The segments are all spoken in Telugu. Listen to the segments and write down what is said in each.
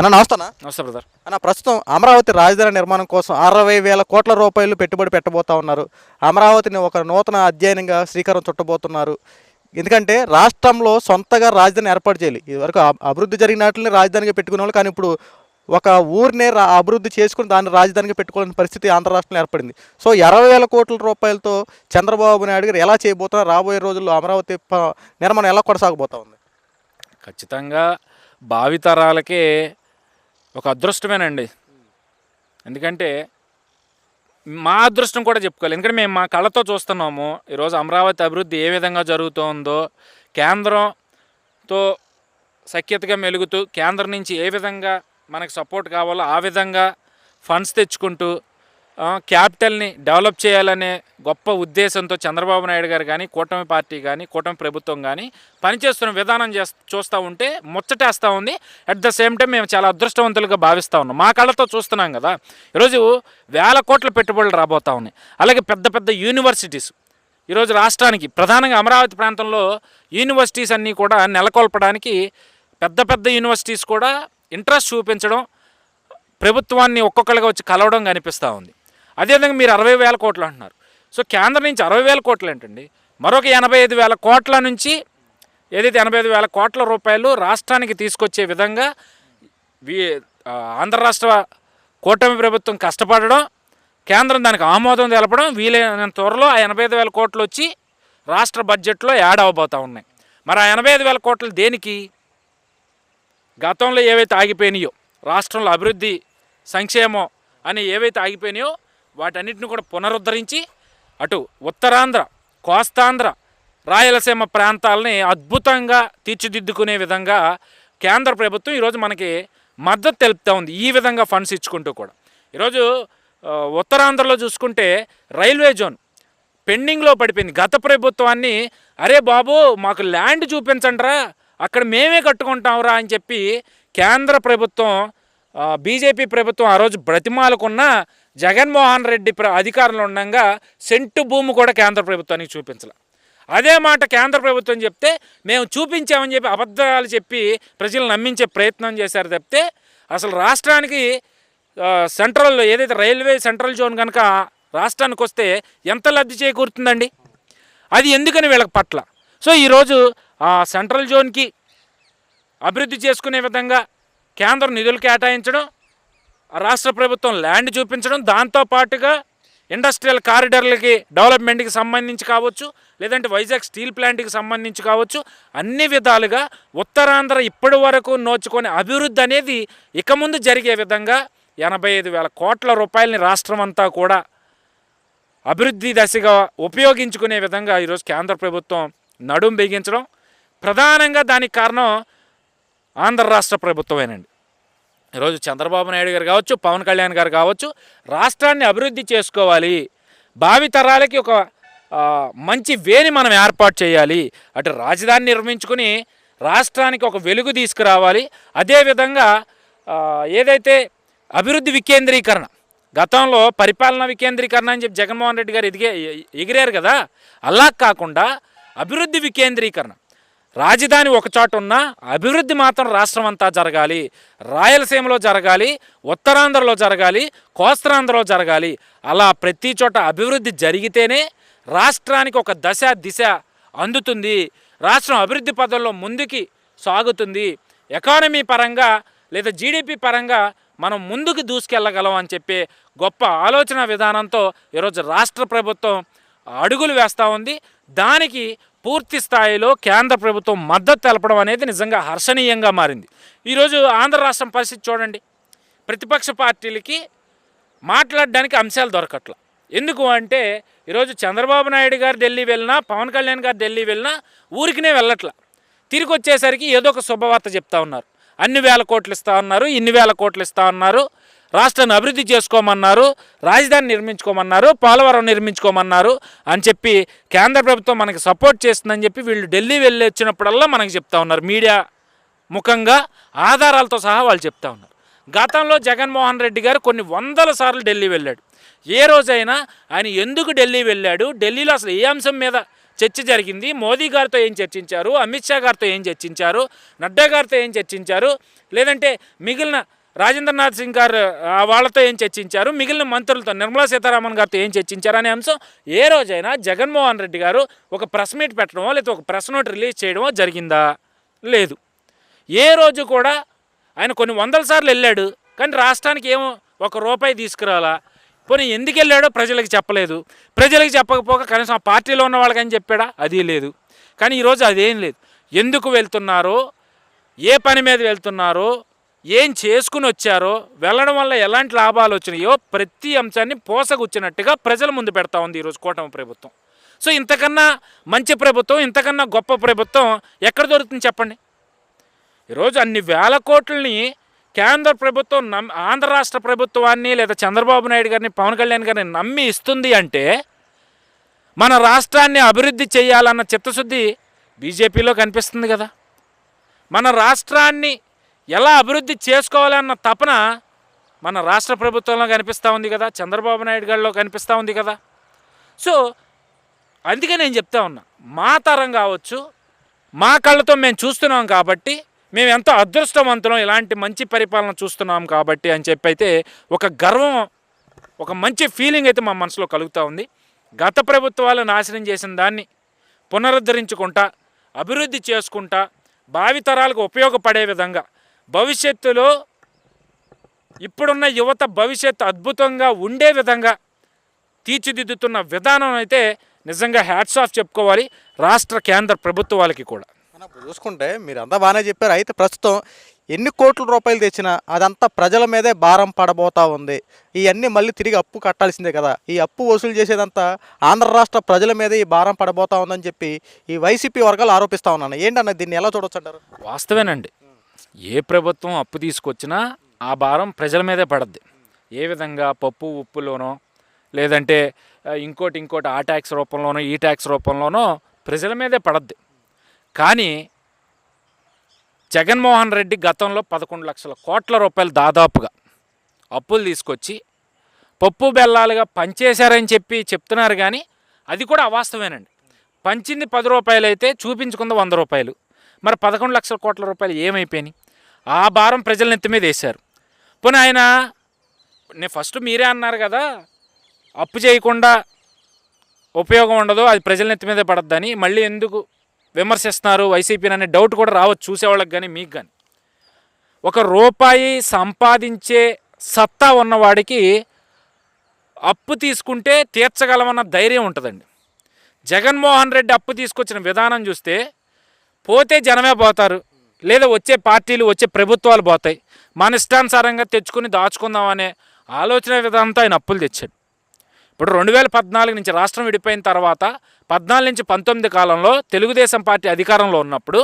అన్న నమస్తేనా నమస్తే బ్రదర్. అన్న ప్రస్తుతం అమరావతి రాజధాని నిర్మాణం కోసం అరవై వేల కోట్ల రూపాయలు పెట్టుబడి పెట్టబోతా ఉన్నారు. అమరావతిని ఒక నూతన అధ్యయనంగా శ్రీకారం చుట్టబోతున్నారు. ఎందుకంటే రాష్ట్రంలో సొంతగా రాజధాని ఏర్పాటు చేయాలి. ఇదివరకు అభివృద్ధి జరిగినట్లనే రాజధానిగా పెట్టుకునే వాళ్ళు కానీ ఇప్పుడు ఒక ఊరినే రా అభివృద్ధి చేసుకుని దాన్ని రాజధానిగా పెట్టుకోవాలని పరిస్థితి ఆంధ్ర రాష్ట్రంలో ఏర్పడింది. సో ఇరవై వేల కోట్ల రూపాయలతో చంద్రబాబు నాయుడు గారు ఎలా చేయబోతున్నారు? రాబోయే రోజుల్లో అమరావతి ప- నిర్మాణం ఎలా కొనసాగబోతా ఉంది? ఖచ్చితంగా భావితరాలకే ఒక అదృష్టమేనండి. ఎందుకంటే మా అదృష్టం కూడా చెప్పుకోవాలి. ఎందుకంటే మేము మా కళ్ళతో చూస్తున్నాము. ఈరోజు అమరావతి అభివృద్ధి ఏ విధంగా జరుగుతోందో కేంద్రంతో సఖ్యతగా మెలుగుతూ కేంద్రం నుంచి ఏ విధంగా మనకు సపోర్ట్ కావాలో ఆ విధంగా ఫండ్స్ తెచ్చుకుంటూ క్యాపిటల్ని డెవలప్ చేయాలనే గొప్ప ఉద్దేశంతో చంద్రబాబు నాయుడు గారు కానీ కూటమి పార్టీ కానీ కూటమి ప్రభుత్వం కానీ పనిచేస్తున్న విధానం చేస్ చూస్తూ ఉంటే ముచ్చటేస్తూ ఉంది. అట్ ద సేమ్ టైం మేము చాలా అదృష్టవంతులుగా భావిస్తూ ఉన్నాం. మా కళ్ళతో చూస్తున్నాం కదా. ఈరోజు వేల కోట్ల పెట్టుబడులు రాబోతూ ఉన్నాయి. అలాగే పెద్ద పెద్ద యూనివర్సిటీస్. ఈరోజు రాష్ట్రానికి ప్రధానంగా అమరావతి ప్రాంతంలో యూనివర్సిటీస్ అన్నీ కూడా నెలకొల్పడానికి పెద్ద పెద్ద యూనివర్సిటీస్ కూడా ఇంట్రెస్ట్ చూపించడం ప్రభుత్వాన్ని ఒక్కొక్కరిగా వచ్చి కలవడం కనిపిస్తూ ఉంది. అదేవిధంగా మీరు అరవై వేల కోట్లు అంటున్నారు. సో కేంద్రం నుంచి అరవై వేల కోట్లు ఏంటండి? మరొక ఎనభై ఐదు వేల కోట్ల నుంచి ఏదైతే ఎనభై ఐదు వేల కోట్ల రూపాయలు రాష్ట్రానికి తీసుకొచ్చే విధంగా వీ ఆంధ్ర రాష్ట్ర కూటమి ప్రభుత్వం కష్టపడడం కేంద్రం దానికి ఆమోదం తెలపడం వీలైనంత త్వరలో ఆ ఎనభై ఐదు వేల కోట్లు వచ్చి రాష్ట్ర బడ్జెట్లో యాడ్ అవబోతూ ఉన్నాయి. మరి ఆ ఎనభై ఐదు వేల కోట్లు దేనికి? గతంలో ఏవైతే ఆగిపోయినాయో రాష్ట్రంలో అభివృద్ధి సంక్షేమం అని ఏవైతే ఆగిపోయినాయో వాటన్నిటిని కూడా పునరుద్ధరించి అటు ఉత్తరాంధ్ర కోస్తాంధ్ర రాయలసీమ ప్రాంతాలని అద్భుతంగా తీర్చిదిద్దుకునే విధంగా కేంద్ర ప్రభుత్వం ఈరోజు మనకి మద్దతు తెలుపుతూ ఉంది. ఈ విధంగా ఫండ్స్ ఇచ్చుకుంటూ కూడా. ఈరోజు ఉత్తరాంధ్రలో చూసుకుంటే రైల్వే జోన్ పెండింగ్లో పడిపోయింది. గత ప్రభుత్వాన్ని అరే బాబు మాకు ల్యాండ్ చూపించండిరా అక్కడ మేమే కట్టుకుంటాంరా అని చెప్పి కేంద్ర ప్రభుత్వం బీజేపీ ప్రభుత్వం ఆ రోజు బ్రతిమాలకున్న జగన్మోహన్ రెడ్డి ప్ర అధికారంలో ఉండగా సెంటు భూమి కూడా కేంద్ర ప్రభుత్వానికి చూపించాల. అదే మాట కేంద్ర ప్రభుత్వం చెప్తే మేము చూపించామని చెప్పి అబద్ధాలు చెప్పి ప్రజలు నమ్మించే ప్రయత్నం చేశారు తప్పితే అసలు రాష్ట్రానికి సెంట్రల్ ఏదైతే రైల్వే సెంట్రల్ జోన్ కనుక రాష్ట్రానికి వస్తే ఎంత లబ్ధి చేకూరుతుందండి? అది ఎందుకని వీళ్ళకి పట్ల? సో ఈరోజు ఆ సెంట్రల్ జోన్కి అభివృద్ధి చేసుకునే విధంగా కేంద్రం నిధులు కేటాయించడం రాష్ట్ర ప్రభుత్వం ల్యాండ్ చూపించడం దాంతో పాటుగా ఇండస్ట్రియల్ కారిడార్లకి డెవలప్మెంట్కి సంబంధించి కావచ్చు లేదంటే వైజాగ్ స్టీల్ ప్లాంట్కి సంబంధించి కావచ్చు అన్ని విధాలుగా ఉత్తరాంధ్ర ఇప్పటి వరకు నోచుకొని అభివృద్ధి అనేది ఇక ముందు జరిగే విధంగా ఎనభై ఐదు వేల కోట్ల రూపాయలని రాష్ట్రం అంతా కూడా అభివృద్ధి దశగా ఉపయోగించుకునే విధంగా ఈరోజు కేంద్ర ప్రభుత్వం నడుం బిగించడం. ప్రధానంగా దానికి కారణం ఆంధ్ర రాష్ట్ర ప్రభుత్వమేనండి. ఈరోజు చంద్రబాబు నాయుడు గారు కావచ్చు పవన్ కళ్యాణ్ గారు కావచ్చు రాష్ట్రాన్ని అభివృద్ధి చేసుకోవాలి. భావి తరాలకి ఒక మంచి వేని మనం ఏర్పాటు చేయాలి. అటు రాజధాని నిర్మించుకుని రాష్ట్రానికి ఒక వెలుగు తీసుకురావాలి. అదేవిధంగా ఏదైతే అభివృద్ధి వికేంద్రీకరణ గతంలో పరిపాలన వికేంద్రీకరణ అని చెప్పి జగన్మోహన్ రెడ్డి గారు ఎదిగే ఎగిరారు కదా అలా కాకుండా అభివృద్ధి వికేంద్రీకరణ రాజధాని ఒక చోట ఉన్నా అభివృద్ధి మాత్రం రాష్ట్రం అంతా జరగాలి. రాయలసీమలో జరగాలి ఉత్తరాంధ్రలో జరగాలి కోస్తరాంధ్రలో జరగాలి. అలా ప్రతి చోట అభివృద్ధి జరిగితేనే రాష్ట్రానికి ఒక దశ దిశ అందుతుంది. రాష్ట్రం అభివృద్ధి పదంలో ముందుకి సాగుతుంది. ఎకానమీ పరంగా లేదా జీడిపి పరంగా మనం ముందుకు దూసుకెళ్ళగలం అని చెప్పే గొప్ప ఆలోచన విధానంతో ఈరోజు రాష్ట్ర ప్రభుత్వం అడుగులు వేస్తూ ఉంది. దానికి పూర్తి స్థాయిలో కేంద్ర ప్రభుత్వం మద్దతు తెలపడం అనేది నిజంగా హర్షణీయంగా మారింది. ఈరోజు ఆంధ్ర రాష్ట్రం పరిస్థితి చూడండి. ప్రతిపక్ష పార్టీలకి మాట్లాడడానికి అంశాలు దొరకట్ల. ఎందుకు అంటే ఈరోజు చంద్రబాబు నాయుడు గారు ఢిల్లీ వెళ్ళినా పవన్ కళ్యాణ్ గారు ఢిల్లీ వెళ్ళినా ఊరికినే వెళ్ళట్ల. తిరిగి వచ్చేసరికి ఏదో ఒక శుభవార్త చెప్తా ఉన్నారు. అన్ని వేల కోట్లు ఇస్తా ఉన్నారు ఇన్ని వేల కోట్లు ఇస్తా ఉన్నారు. రాష్ట్రాన్ని అభివృద్ధి చేసుకోమన్నారు రాజధాని నిర్మించుకోమన్నారు పోలవరం నిర్మించుకోమన్నారు అని చెప్పి కేంద్ర ప్రభుత్వం మనకి సపోర్ట్ చేస్తుందని చెప్పి వీళ్ళు ఢిల్లీ వెళ్ళి వచ్చినప్పుడల్లా మనకి చెప్తా ఉన్నారు. మీడియా ముఖంగా ఆధారాలతో సహా వాళ్ళు చెప్తా ఉన్నారు. గతంలో జగన్మోహన్ రెడ్డి గారు కొన్ని వందల సార్లు ఢిల్లీ వెళ్ళాడు. ఏ రోజైనా ఆయన ఎందుకు ఢిల్లీ వెళ్ళాడు? ఢిల్లీలో అసలు ఏ అంశం మీద చర్చ జరిగింది? మోదీ గారితో ఏం చర్చించారు? అమిత్ షా గారితో ఏం చర్చించారు? నడ్డా గారితో ఏం చర్చించారు? లేదంటే మిగిలిన రాజేంద్రనాథ్ సింగ్ గారు వాళ్ళతో ఏం చర్చించారు? మిగిలిన మంత్రులతో నిర్మలా సీతారామన్ గారితో ఏం చర్చించారు అనే అంశం ఏ రోజైనా జగన్మోహన్ రెడ్డి గారు ఒక ప్రెస్ మీట్ పెట్టడమో లేదా ఒక ప్రెస్ నోట్ రిలీజ్ చేయడమో జరిగిందా? లేదు. ఏ రోజు కూడా ఆయన కొన్ని వందల సార్లు వెళ్ళాడు కానీ రాష్ట్రానికి ఏమో ఒక రూపాయి తీసుకురాలా? పోనీ ఎందుకు వెళ్ళాడో ప్రజలకు చెప్పలేదు. ప్రజలకు చెప్పకపోక కనీసం ఆ పార్టీలో ఉన్న వాళ్ళకని చెప్పాడా? అది లేదు. కానీ ఈరోజు అదేం లేదు. ఎందుకు వెళ్తున్నారో ఏ పని మీద వెళ్తున్నారో ఏం చేసుకుని వచ్చారో వెళ్ళడం వల్ల ఎలాంటి లాభాలు వచ్చినాయో ప్రతి అంశాన్ని పోసగుచ్చినట్టుగా ప్రజల ముందు పెడతా ఉంది ఈరోజు కూటమి ప్రభుత్వం. సో ఇంతకన్నా మంచి ప్రభుత్వం ఇంతకన్నా గొప్ప ప్రభుత్వం ఎక్కడ దొరుకుతుంది చెప్పండి? ఈరోజు అన్ని వేల కోట్లని కేంద్ర ప్రభుత్వం నమ్ ఆంధ్ర రాష్ట్ర ప్రభుత్వాన్ని లేదా చంద్రబాబు నాయుడు గారిని పవన్ కళ్యాణ్ గారిని నమ్మి ఇస్తుంది అంటే మన రాష్ట్రాన్ని అభివృద్ధి చేయాలన్న చిత్తశుద్ధి బీజేపీలో కనిపిస్తుంది కదా. మన రాష్ట్రాన్ని ఎలా అభివృద్ధి చేసుకోవాలన్న తపన మన రాష్ట్ర ప్రభుత్వంలో కనిపిస్తూ ఉంది కదా చంద్రబాబు నాయుడు గారిలో కనిపిస్తూ ఉంది కదా. సో అందుకే నేను చెప్తా ఉన్నా మా తరం కావచ్చు మా కళ్ళతో మేము చూస్తున్నాం కాబట్టి మేము ఎంతో అదృష్టవంతులం ఇలాంటి మంచి పరిపాలన చూస్తున్నాం కాబట్టి అని చెప్పి అయితే ఒక గర్వం ఒక మంచి ఫీలింగ్ అయితే మా మనసులో కలుగుతూ ఉంది. గత ప్రభుత్వాలు నాశనం చేసిన దాన్ని పునరుద్ధరించుకుంటా అభివృద్ధి చేసుకుంటా భావితరాలకు ఉపయోగపడే విధంగా భవిష్యత్తులో ఇప్పుడున్న యువత భవిష్యత్తు అద్భుతంగా ఉండే విధంగా తీర్చిదిద్దుతున్న విధానం అయితే నిజంగా హ్యాట్స్ ఆఫ్ చెప్పుకోవాలి రాష్ట్ర కేంద్ర ప్రభుత్వాలకి కూడా. చూసుకుంటే మీరు అంతా బాగానే చెప్పారు అయితే ప్రస్తుతం ఎన్ని కోట్ల రూపాయలు తెచ్చినా అదంతా ప్రజల మీదే భారం పడబోతా ఉంది. ఇవన్నీ మళ్ళీ తిరిగి అప్పు కట్టాల్సిందే కదా. ఈ అప్పు వసూలు చేసేదంతా ఆంధ్ర రాష్ట్ర ప్రజల మీదే ఈ భారం పడబోతా ఉందని చెప్పి ఈ వైసీపీ వర్గాలు ఆరోపిస్తా ఉన్నాను. ఏంటన్న దీన్ని ఎలా చూడొచ్చు అంటారు వాస్తవేనండి. ఏ ప్రభుత్వం అప్పు తీసుకొచ్చినా ఆ భారం ప్రజల మీదే పడద్ది. ఏ విధంగా పప్పు ఉప్పులోనో లేదంటే ఇంకోటి ఇంకోటి ఆ ట్యాక్స్ రూపంలోనో ఈ ట్యాక్స్ రూపంలోనో ప్రజల మీదే పడద్ది. కానీ జగన్మోహన్ రెడ్డి గతంలో పదకొండు లక్షల కోట్ల రూపాయలు దాదాపుగా అప్పులు తీసుకొచ్చి పప్పు బెల్లాలుగా పంచేశారని చెప్పి చెప్తున్నారు కానీ అది కూడా అవాస్తవేనండి. పంచింది పది రూపాయలు అయితే చూపించుకుంది వంద రూపాయలు. మరి పదకొండు లక్షల కోట్ల రూపాయలు ఏమైపోయినాయి? ఆ భారం ప్రజల నెత్తి మీద వేశారు. పోనీ ఆయన నేను ఫస్ట్ మీరే అన్నారు కదా అప్పు చేయకుండా ఉపయోగం ఉండదు అది ప్రజల నెత్తి మీద పడద్దని మళ్ళీ ఎందుకు విమర్శిస్తున్నారు వైసీపీని అనే డౌట్ కూడా రావచ్చు చూసేవాళ్ళకి కానీ మీకు కానీ ఒక రూపాయి సంపాదించే సత్తా ఉన్నవాడికి అప్పు తీసుకుంటే తీర్చగలమన్న ధైర్యం ఉంటుందండి. జగన్మోహన్ రెడ్డి అప్పు తీసుకొచ్చిన విధానం చూస్తే పోతే జనమే పోతారు. లేదా వచ్చే పార్టీలు వచ్చే ప్రభుత్వాలు పోతాయి. మన ఇష్టానుసారంగా తెచ్చుకుని దాచుకుందామనే ఆలోచన విధానంతో ఆయన అప్పులు తెచ్చాడు. ఇప్పుడు రెండు వేల పద్నాలుగు నుంచి రాష్ట్రం విడిపోయిన తర్వాత పద్నాలుగు నుంచి పంతొమ్మిది కాలంలో తెలుగుదేశం పార్టీ అధికారంలో ఉన్నప్పుడు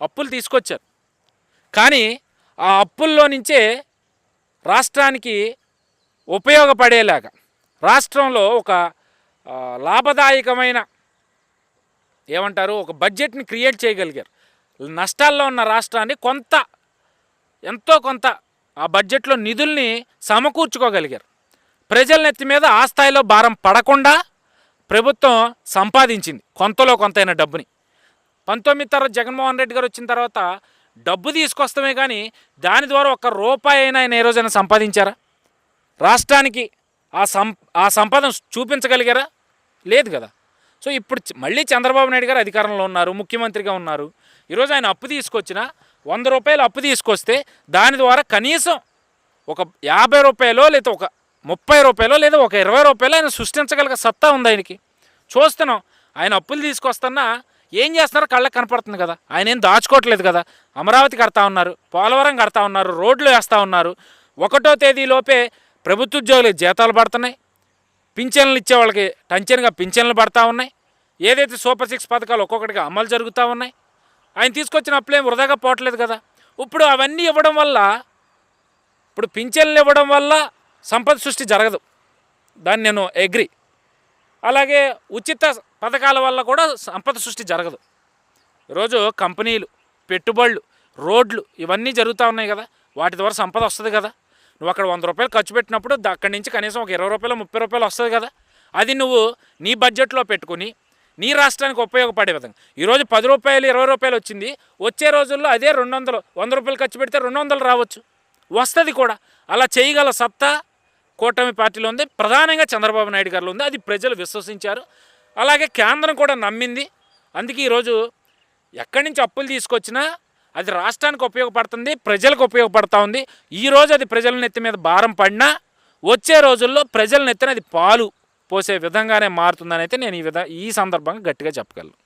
అప్పులు తీసుకొచ్చారు. కానీ ఆ అప్పుల్లో నుంచే రాష్ట్రానికి ఉపయోగపడేలాగా రాష్ట్రంలో ఒక లాభదాయకమైన ఏమంటారు? ఒక బడ్జెట్ని క్రియేట్ చేయగలిగారు. నష్టాల్లో ఉన్న రాష్ట్రాన్ని కొంత ఎంతో కొంత ఆ బడ్జెట్లో నిధుల్ని సమకూర్చుకోగలిగారు. ప్రజల నెత్తి మీద ఆ స్థాయిలో భారం పడకుండా ప్రభుత్వం సంపాదించింది కొంతలో కొంతైన డబ్బుని. పంతొమ్మిది తర్వాత జగన్మోహన్ రెడ్డి గారు వచ్చిన తర్వాత డబ్బు తీసుకొస్తామే కానీ దాని ద్వారా ఒక్క రూపాయి అయినా ఆయన ఏ రోజైనా సంపాదించారా? రాష్ట్రానికి ఆ సం ఆ సంపదను చూపించగలిగారా? లేదు కదా. సో ఇప్పుడు మళ్ళీ చంద్రబాబు నాయుడు గారు అధికారంలో ఉన్నారు ముఖ్యమంత్రిగా ఉన్నారు. ఈరోజు ఆయన అప్పు తీసుకొచ్చిన వంద రూపాయలు అప్పు తీసుకొస్తే దాని ద్వారా కనీసం ఒక యాభై రూపాయలో లేదా ఒక ముప్పై రూపాయలో లేదా ఒక ఇరవై రూపాయలు ఆయన సృష్టించగలిగే సత్తా ఉంది ఆయనకి. చూస్తున్నాం ఆయన అప్పులు తీసుకొస్తున్నా ఏం చేస్తున్నారో కళ్ళకి కనపడుతుంది కదా. ఆయన ఏం దాచుకోవట్లేదు కదా. అమరావతి కడతా ఉన్నారు పోలవరం కడతా ఉన్నారు రోడ్లు వేస్తూ ఉన్నారు. ఒకటో తేదీలోపే ప్రభుత్వ ఉద్యోగులకు జీతాలు పడుతున్నాయి. పింఛన్లు ఇచ్చే వాళ్ళకి టంచన్గా పింఛన్లు పడతా ఉన్నాయి. ఏదైతే సూపర్ సిక్స్ పథకాలు ఒక్కొక్కటిగా అమలు జరుగుతూ ఉన్నాయి. ఆయన తీసుకొచ్చిన అప్పులేం వృధాగా పోవట్లేదు కదా. ఇప్పుడు అవన్నీ ఇవ్వడం వల్ల ఇప్పుడు పింఛన్లు ఇవ్వడం వల్ల సంపద సృష్టి జరగదు. దాన్ని నేను అగ్రి అలాగే ఉచిత పథకాల వల్ల కూడా సంపద సృష్టి జరగదు. ఈరోజు కంపెనీలు పెట్టుబడులు రోడ్లు ఇవన్నీ జరుగుతూ ఉన్నాయి కదా. వాటి ద్వారా సంపద వస్తుంది కదా. నువ్వు అక్కడ వంద రూపాయలు ఖర్చు పెట్టినప్పుడు అక్కడి నుంచి కనీసం ఒక ఇరవై రూపాయలు ముప్పై రూపాయలు వస్తుంది కదా. అది నువ్వు నీ బడ్జెట్లో పెట్టుకుని నీ రాష్ట్రానికి ఉపయోగపడే విధంగా. ఈరోజు పది రూపాయలు ఇరవై రూపాయలు వచ్చింది. వచ్చే రోజుల్లో అదే రెండు వందలు వంద రూపాయలు ఖర్చు పెడితే రెండు వందలు రావచ్చు. వస్తుంది కూడా. అలా చేయగల సత్తా కూటమి పార్టీలో ఉంది. ప్రధానంగా చంద్రబాబు నాయుడు గారిలో ఉంది. అది ప్రజలు విశ్వసించారు. అలాగే కేంద్రం కూడా నమ్మింది. అందుకే ఈరోజు ఎక్కడి నుంచి అప్పులు తీసుకొచ్చినా అది రాష్ట్రానికి ఉపయోగపడుతుంది ప్రజలకు ఉపయోగపడుతూ ఉంది. ఈరోజు అది ప్రజల నెత్తి మీద భారం పడినా వచ్చే రోజుల్లో ప్రజల నెత్తిన అది పాలు పోసే విధంగానే మారుతుందని అయితే నేను ఈ విధ ఈ సందర్భంగా గట్టిగా చెప్పగలను.